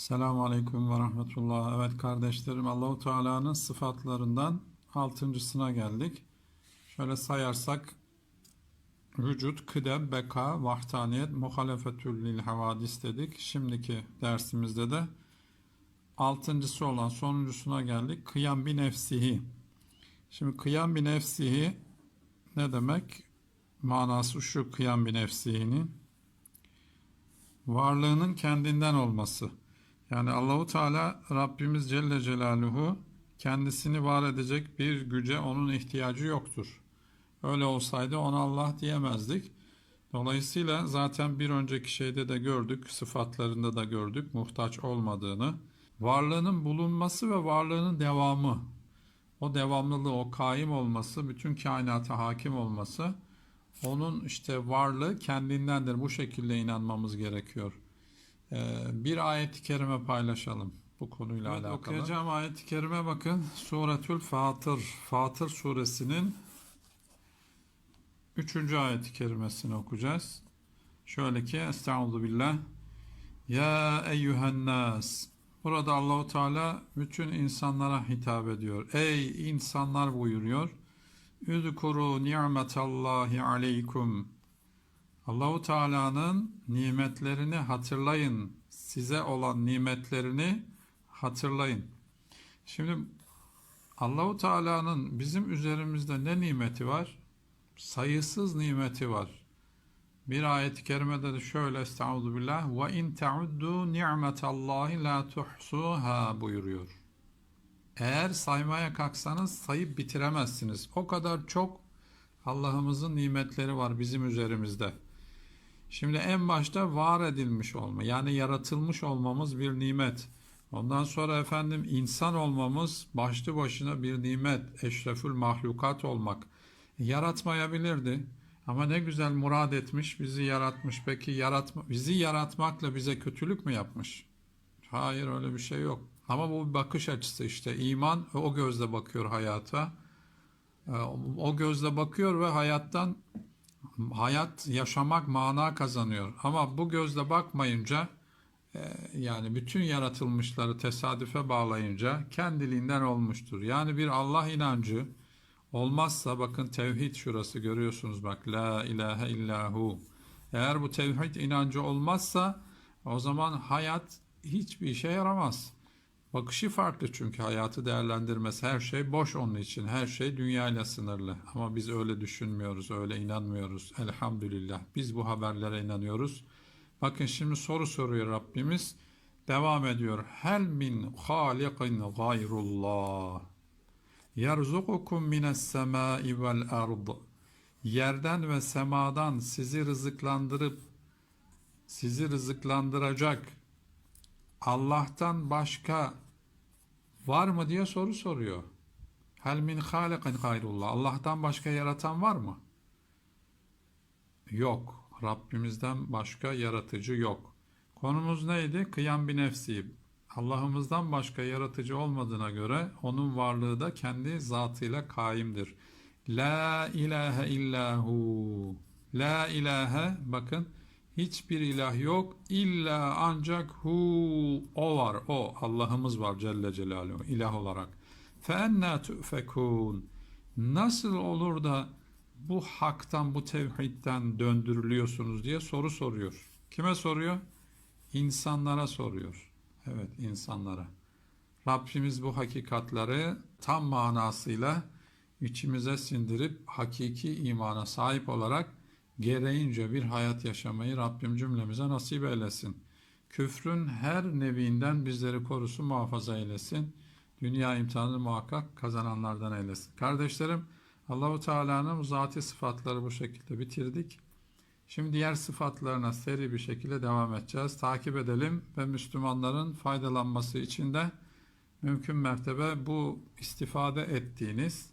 Selamun Aleyküm ve Rahmetullah. Evet kardeşlerim Allahu Teala'nın sıfatlarından altıncısına geldik. Şöyle sayarsak vücut, kıdem, beka, vahdaniyet, muhalefetül lil havadis dedik. Şimdiki dersimizde de altıncısı olan sonuncusuna geldik. Kıyam bi nefsihi. Şimdi kıyam bi nefsihi ne demek? Manası şu kıyam bi nefsihinin varlığının kendinden olması. Yani Allahu Teala Rabbimiz Celle Celaluhu kendisini var edecek bir güce onun ihtiyacı yoktur. Öyle olsaydı ona Allah diyemezdik. Dolayısıyla zaten bir önceki şeyde de gördük, sıfatlarında da gördük muhtaç olmadığını. Varlığının bulunması ve varlığının devamı, o devamlılığı, o kaim olması, bütün kainata hakim olması, onun işte varlığı kendindendir. Bu şekilde inanmamız gerekiyor. Ee, bir ayet-i kerime paylaşalım bu konuyla Evet, alakalı. okuyacağım ayet-i kerime bakın. Suretül Fatır. Fatır suresinin 3. ayet-i kerimesini okuyacağız. Şöyle ki Estaizu billah. Ya eyyühen nas. Burada Allahu Teala bütün insanlara hitap ediyor. Ey insanlar buyuruyor. Üzkuru ni'metallahi aleykum. Allahu Teala'nın nimetlerini hatırlayın. Size olan nimetlerini hatırlayın. Şimdi Allahu Teala'nın bizim üzerimizde ne nimeti var? Sayısız nimeti var. Bir ayet-i kerimede de şöyle Estaizu billah ve in teuddu ni'metallahi la tuhsuha buyuruyor. Eğer saymaya kalksanız sayıp bitiremezsiniz. O kadar çok Allah'ımızın nimetleri var bizim üzerimizde. Şimdi en başta var edilmiş olma yani yaratılmış olmamız bir nimet. Ondan sonra efendim insan olmamız başlı başına bir nimet. Eşrefül mahlukat olmak. Yaratmayabilirdi. Ama ne güzel murad etmiş, bizi yaratmış. Peki yaratma, bizi yaratmakla bize kötülük mü yapmış? Hayır öyle bir şey yok. Ama bu bir bakış açısı işte. İman o gözle bakıyor hayata. Ee, O gözle bakıyor ve hayattan hayat yaşamak mana kazanıyor. Ama bu gözle bakmayınca e, yani bütün yaratılmışları tesadüfe bağlayınca kendiliğinden olmuştur. Yani bir Allah inancı olmazsa bakın tevhid şurası görüyorsunuz bak la ilahe illahu. Eğer bu tevhid inancı olmazsa o zaman hayat hiçbir işe yaramaz. Bakışı farklı çünkü hayatı değerlendirmesi her şey boş onun için. Her şey dünyayla sınırlı. Ama biz öyle düşünmüyoruz, öyle inanmıyoruz. Elhamdülillah. Biz bu haberlere inanıyoruz. Bakın şimdi soru soruyor Rabbimiz. Devam ediyor. Hel min halikin gayrullah. Yerzukukum mines semai vel ard. Yerden ve semadan sizi rızıklandırıp sizi rızıklandıracak Allah'tan başka var mı diye soru soruyor. Hel min halikin gayrullah. Allah'tan başka yaratan var mı? Yok. Rabbimizden başka yaratıcı yok. Konumuz neydi? Kıyam bir nefsi. Allah'ımızdan başka yaratıcı olmadığına göre onun varlığı da kendi zatıyla kaimdir. La ilahe illahu. La ilahe bakın hiçbir ilah yok illa ancak hu o var o Allah'ımız var Celle Celaluhu ilah olarak. Fe enna tufekun. Nasıl olur da bu haktan bu tevhidden döndürülüyorsunuz diye soru soruyor. Kime soruyor? İnsanlara soruyor. Evet insanlara. Rabbimiz bu hakikatları tam manasıyla içimize sindirip hakiki imana sahip olarak gereğince bir hayat yaşamayı Rabbim cümlemize nasip eylesin. Küfrün her nevinden bizleri korusun, muhafaza eylesin. Dünya imtihanını muhakkak kazananlardan eylesin. Kardeşlerim, Allahu Teala'nın zati sıfatları bu şekilde bitirdik. Şimdi diğer sıfatlarına seri bir şekilde devam edeceğiz. Takip edelim ve Müslümanların faydalanması için de mümkün mertebe bu istifade ettiğiniz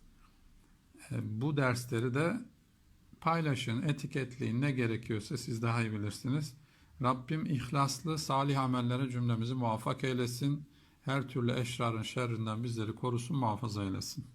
e, bu dersleri de paylaşın, etiketleyin ne gerekiyorsa siz daha iyi bilirsiniz. Rabbim ihlaslı, salih amellere cümlemizi muvaffak eylesin. Her türlü eşrarın şerrinden bizleri korusun, muhafaza eylesin.